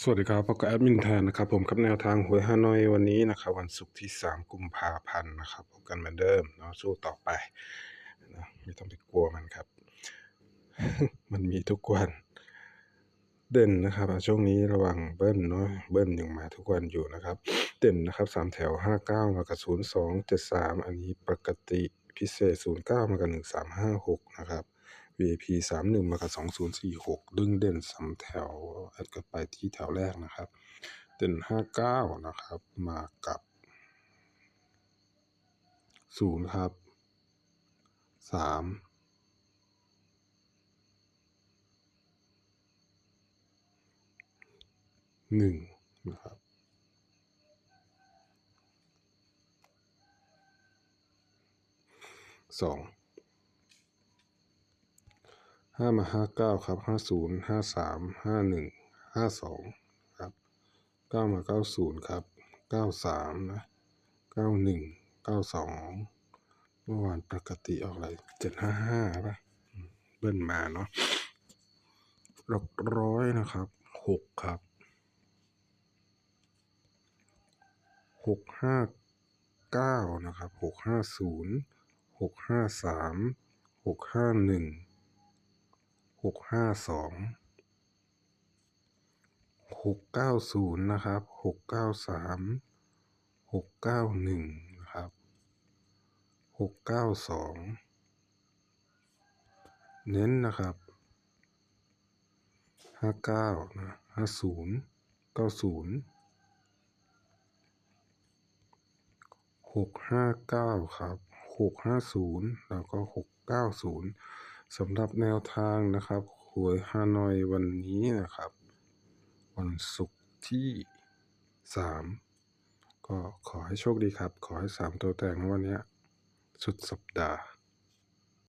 สวัสดีครับพบกับแอดมินแทนนะครับผมกับแนวทางหวยฮานอยวันนี้นะครับวันศุกร์ที่ 3 กุมภาพันธ์นะครับพบกันเหมือนเดิมเนาะสู้ต่อไปนะไม่ต้องไปกลัวมันครับ มันมีทุกวันเด่นนะครับช่วงนี้ระวังเบิ้ลเนาะเบิ้ลยังมาทุกวันอยู่นะครับ เด่นนะครับ3แถว59มากับ02 73อันนี้ปกติพิเศษ09มากับ1356นะครับ VIP 31มากับ2046 ดึงเด่นสามแถวแอดก็ไปที่แถวแรกนะครับ เด่น 59 นะครับ มากับ 0 ครับ 3 1 นะครับสอง ห้ามาห้าเก้าครับห้าศูนย์ห้าสามห้าหนึ่งห้าสองครับเก้ามาเก้าศูนย์ครับเก้าสามนะเก้าหนึ่งเก้าสองเมื่อวานปกติออกอะไรเจ็ดห้าห้าป่ะเบิ้ลมาเนาะหลักร้อยนะครับหกครับหกห้าเก้านะครับหกห้าศูนย์หกห้าสามหกห้าหนึ่ง หกห้าสองหกเก้าศูนย์นะครับหกเก้าสามหกเก้าหนึ่งนะครับหกเก้าสองเน้นนะครับห้าเก้านะห้าศูนย์เก้าศูนย์หกห้าเก้าครับหกห้าศูนย์แล้วก็หกเก้าศูนย์ สำหรับแนวทางนะครับหวยฮานอยวันนี้นะครับ วันศุกร์ที่สามก็ขอให้โชคดีครับ ขอให้สามตัวแตกในวันนี้ สุดสัปดาห์